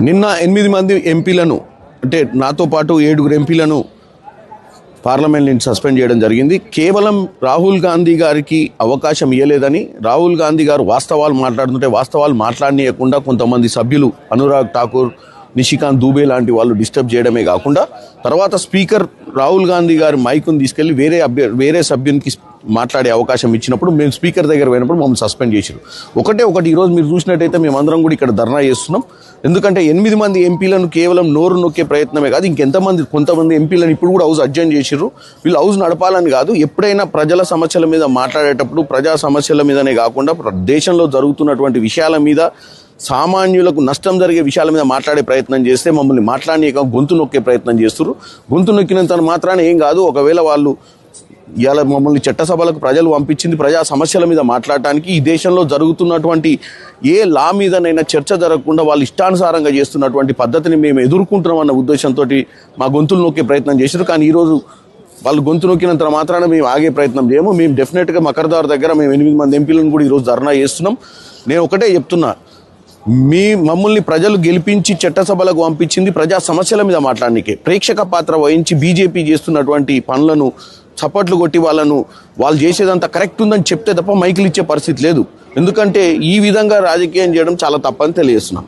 నిన్న ఎనిమిది మంది ఎంపీలను అంటే నాతో పాటు ఏడుగురు ఎంపీలను పార్లమెంట్ నుంచి సస్పెండ్ చేయడం జరిగింది. కేవలం రాహుల్ గాంధీ గారికి అవకాశం ఇవ్వలేదని రాహుల్ గాంధీ గారు వాస్తవాలు మాట్లాడుతుంటే వాస్తవాలు మాట్లాడనీయకుండా కొంతమంది సభ్యులు అనురాగ్ ఠాకూర్ నిషికాంత్ దూబే లాంటి వాళ్ళు డిస్టర్బ్ చేయడమే కాకుండా తర్వాత స్పీకర్ రాహుల్ గాంధీ గారి మైకును తీసుకెళ్ళి వేరే అభ్య వేరే సభ్యునికి మాట్లాడే అవకాశం ఇచ్చినప్పుడు మేము స్పీకర్ దగ్గర పోయినప్పుడు మమ్మల్ని సస్పెండ్ చేశారు ఒకటే ఒకటి ఈరోజు మీరు చూసినట్టయితే మేమందరం కూడా ఇక్కడ ధర్నా చేస్తున్నాం. ఎందుకంటే ఎనిమిది మంది ఎంపీలను కేవలం నోరు నొక్కే ప్రయత్నమే కాదు ఇంకెంతమంది కొంతమంది ఎంపీలను ఇప్పుడు కూడా హౌస్ అడ్జైన్ చేసిర్రు. వీళ్ళు హౌస్ నడపాలని కాదు ఎప్పుడైనా ప్రజల సమస్యల మీద మాట్లాడేటప్పుడు ప్రజా సమస్యల మీదనే కాకుండా ప్ర- దేశంలో జరుగుతున్నటువంటి విషయాల మీద సామాన్యులకు నష్టం జరిగే విషయాల మీద మాట్లాడే ప్రయత్నం చేస్తే మమ్మల్ని మాట్లాడనీయక గొంతు నొక్కే ప్రయత్నం చేస్తున్నారు గొంతు నొక్కినంత మాత్రాన ఏం కాదు ఒకవేళ వాళ్ళు ఇవాళ మమ్మల్ని చట్టసభలకు ప్రజలు పంపించింది ప్రజా సమస్యల మీద మాట్లాడటానికి ఈ దేశంలో జరుగుతున్నటువంటి ఏ లా మీదనైనా చర్చ జరగకుండా వాళ్ళు ఇష్టానుసారంగా చేస్తున్నటువంటి పద్ధతిని మేము ఎదుర్కొంటున్నాం అన్న ఉద్దేశంతో మా గొంతులు నొక్కే ప్రయత్నం చేశారు కానీ ఈరోజు వాళ్ళు గొంతు నొక్కినంత మాత్రాన మేము ఆగే ప్రయత్నం చేయము. మేము డెఫినెట్గా మకరదార్ దగ్గర మేము ఎనిమిది మంది ఎంపీలను కూడా ఈరోజు ధర్నా చేస్తున్నాం. నేను ఒకటే చెప్తున్నా మీ మమ్మల్ని ప్రజలు గెలిపించి చట్టసభలకు పంపించింది ప్రజా సమస్యల మీద మాట్లాడడానికి ప్రేక్షక పాత్ర వహించి బీజేపీ చేస్తున్నటువంటి పనులను చప్పట్లు కొట్టి వాళ్ళను వాళ్ళు చేసేదంతా కరెక్ట్ ఉందని చెప్తే తప్ప మైకులు ఇచ్చే పరిస్థితి లేదు. ఎందుకంటే ఈ విధంగా రాజకీయం చేయడం చాలా తప్పని తెలియజేస్తున్నాం